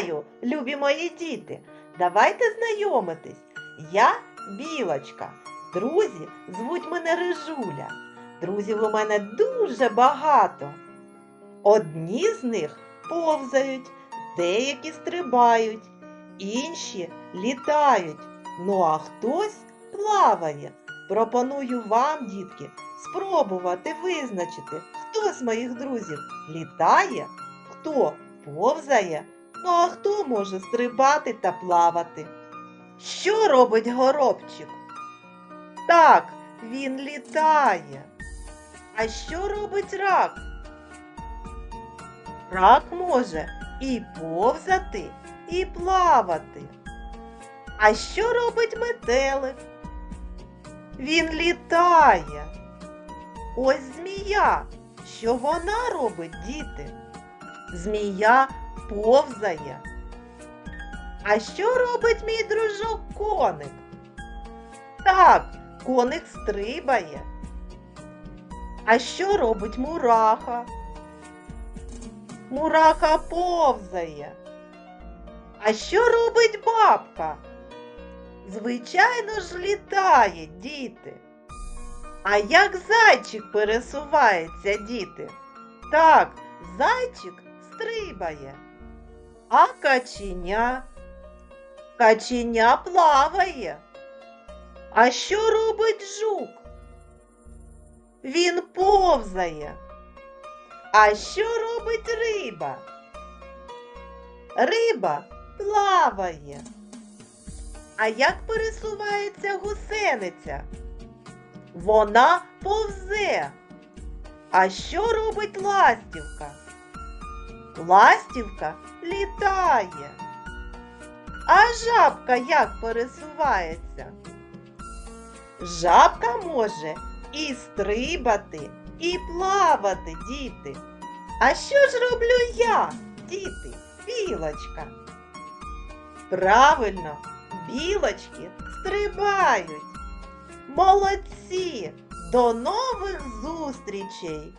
ранку, любі мої діти. Давайте знайомитись. Я білочка. Друзі звуть мене Рижуля. Друзів у мене дуже багато. Одні з них повзають, деякі стрибають, інші літають. Ну а хтось плаває. Пропоную вам, дітки, спробувати визначити, хто з моїх друзів літає, хто повзає, ну а хто може стрибати та плавати. Що робить горобчик? Так, він літає. А що робить рак? Рак може і повзати, і плавати. А що робить метелик? Він літає. Ось змія. Що вона робить, діти? Змія повзає. А що робить мій дружок коник? Так, коник стрибає. А що робить мураха? Мураха повзає. А що робить бабка? Звичайно ж літає, діти. А як зайчик пересувається, діти? Так, зайчик стрибає. А каченя? Каченя плаває. А що робить жук? Він повзає. А що робить риба? Риба плаває. А як пересувається гусениця? Вона повзе. А що робить ластівка? Ластівка літає. А жабка як пересувається? Жабка може і стрибати, і плавати, діти. А що ж роблю я, діти, білочка? Правильно, білочки стрибають. Молодці! До нових зустрічей!